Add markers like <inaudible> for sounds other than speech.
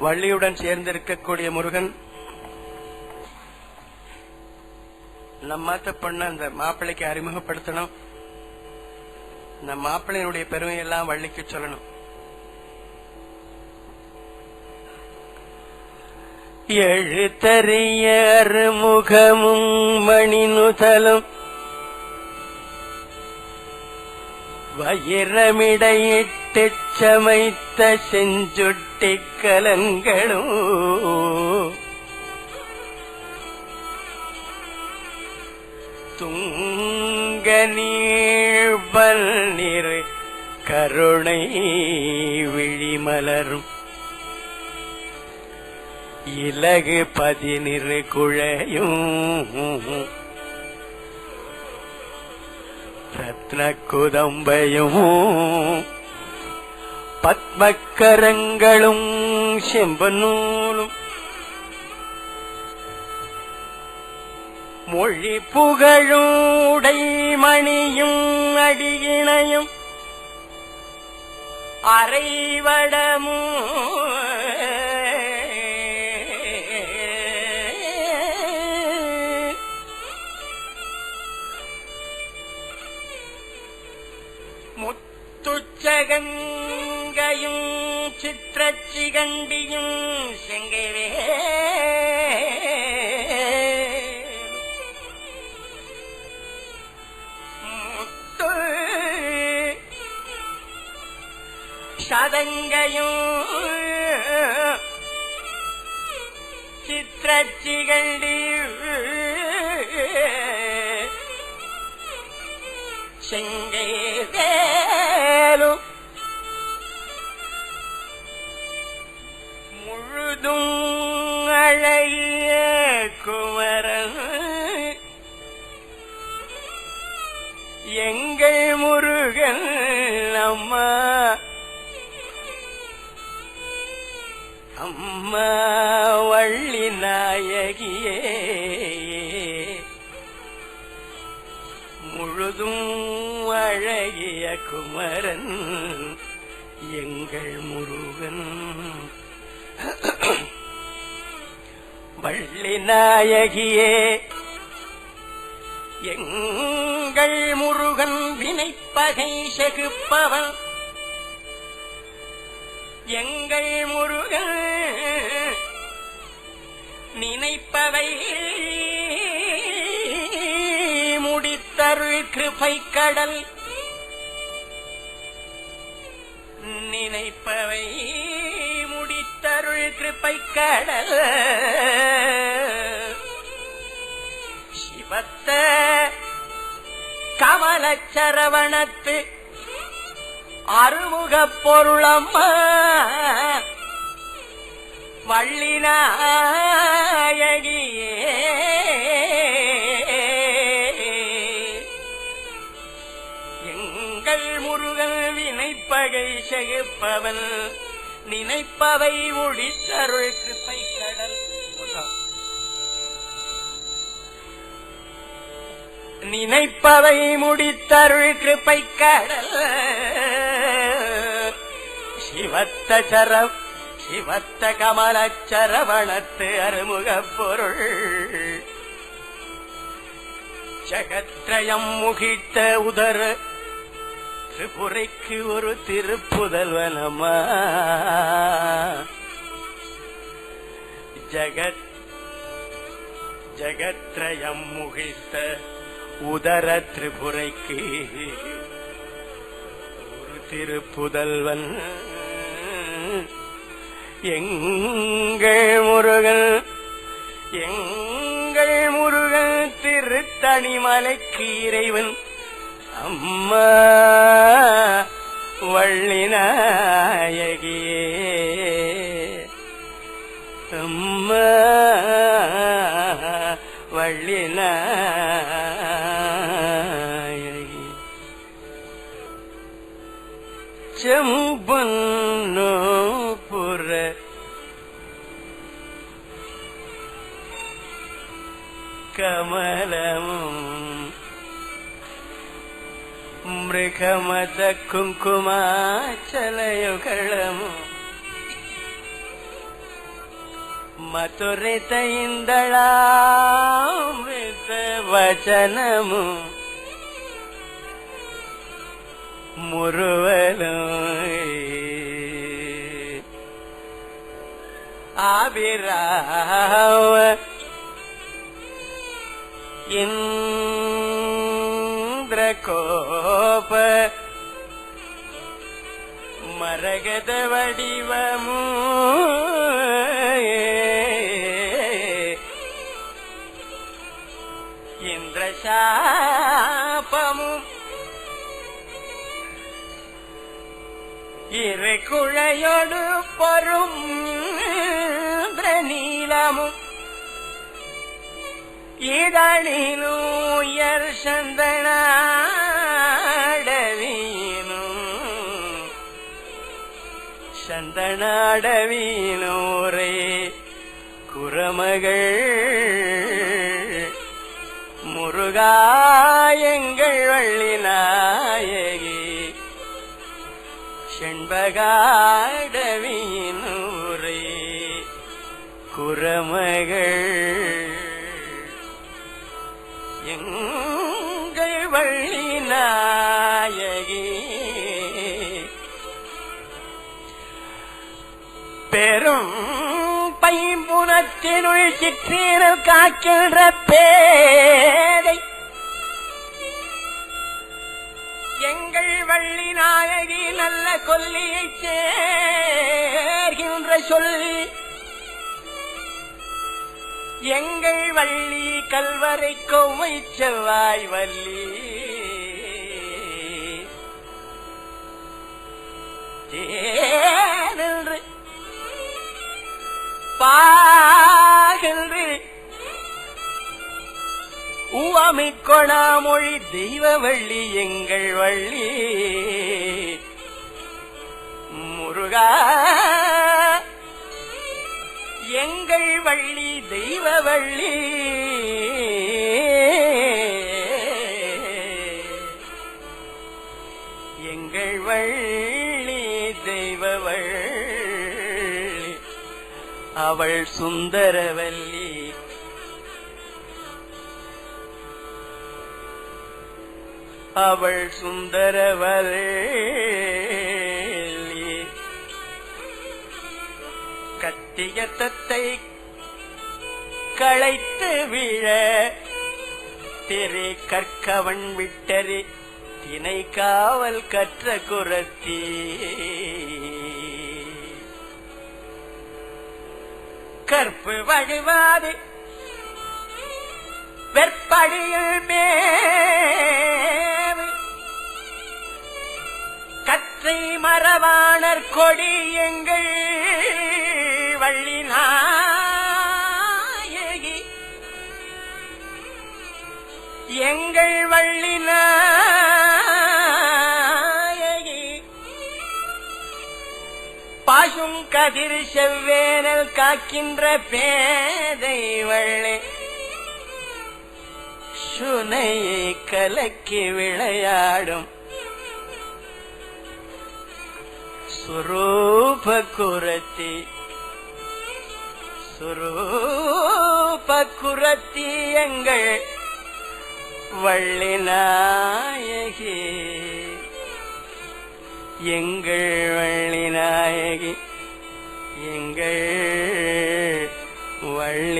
வள்ளியுடன் சேர்ந்து இருக்கக்கூடிய முருகன் நம்மாத்த பொண்ண அந்த மாப்பிள்ளைக்கு அறிமுகப்படுத்தணும். இந்த மாப்பிள்ளையினுடைய பெருமையெல்லாம் வள்ளிக்கு சொல்லணும். எழுத்தறிய மணி மணிநுதலும் வயிரமிடையிட்டு சமைத்த செஞ்சுட்டி கலங்களும் துங்க நீழ்பல் நிறு கருணை விழிமலரும். இலகு பதினிறு குழையும் ரத்ன குதம்பையும் பத்மக்கரங்களும் செம்பநூலும் மொழி புகழூடை மணியும் அடியிணையும் அரைவடமும் துச்சகங்கையும் சித்திரச்சிகண்டியும் செங்கவே. முத்து சதங்கையும் சித்திரச்சிகண்டி செங்கை பொழுதும் அழைய குமரன். எங்கள் முருகன் அம்மா. அம்மா வள்ளி நாயகியே. முழுதும் அழகிய குமரன் எங்கள் முருகன். <coughs> வள்ளி நாயகியே எங்கள் முருகன் வினைப்பகை செகுப்பவன். எங்கள் முருகன் நினைப்பவை முடித்தரு கிருபை கடல் நினைப்பவை கிருப்பை கடல். சிவத்த கமலச்சரவணத்து அருமுகப் பொருளம்மா. வள்ளினாயகியே எங்கள் முருகன் வினைப்பகை செகுப்பவன். நினைப்பவை முடித்தருள் கிருப்பை கடல். நினைப்பவை முடித்தருள் கிருப்பை கடல். சிவத்த சரம் சிவத்த கமலச்சரவணத்து அருமுகப் பொருள். ஜகத்ரயம் முகித்த உதர திரிபுரைக்கு ஒரு திருப்புதல்வனமா ஜகத் ஜகத்ரயம் முகித்த உதர திரிபுரைக்கு ஒரு திருப்புதல்வன் எங்கள் முருகன் எங்கள் முருகன் திருத்தணிமலைக்கு இறைவன் அம்மா வள்ளிநாயகியே அம்மா வள்ளிநாயகி செம்பன்னோ புற கமலமும் ಮೃಗಮದ ಕುಂಕುಮಾಚಲಯುಗಳಮು ಮಧುರಿತಯಿಂದಳಾಮೃತ ವಚನಮು ಮುರುವಲು ಆವಿರಾವ ಇನ್ನು மரகத வடிவமு இந்திரசாபமு இரு குழையொடு பொறும் நீளமும் இதழிலும் உயர் சந்தனா சந்தனாடவீனோரே குரமகள் முருகாயங்கள் வள்ளி நாயகி. செண்பகாடவீனூரே குரமகள் ஊனத்தினுள் சிற்றீரல் காக்கின்ற பேதை. எங்கள் வள்ளி நாயகி நல்ல கொல்லியை சேர்கின்ற சொல்லி எங்கள் வள்ளி கல்வரை கொவ்வை செவ்வாய் வள்ளி. தேனென்று உவமை கொணாமொழி தெய்வ வள்ளி எங்கள் வள்ளி. முருகா எங்கள் வள்ளி தெய்வ வள்ளி எங்கள் வள்ளி தெய்வ வள்ளி அவள் சுந்தரவல்லி. அவள் சுந்தரவரே. கத்திய தத்தை களைத்து விழ திரை கற்கவன் விட்டறி தினை காவல் கற்ற குரத்தி. கற்பு வழிவாது வெற்படியில் மே கற்றை கொடி எங்கள் வள்ளி நாயகி. எங்கள் வள்ளி நாயகி. பாசும் கதிர் செவ்வேனல் காக்கின்ற பேதை வள்ளி. சுனையை கலக்கி விளையாடும் சுரூப குரத்தி சுரூப குரத்தி எங்கள் வள்ளி நாயகி. எங்கள் வள்ளி நாயகி எங்கள் வள்ளி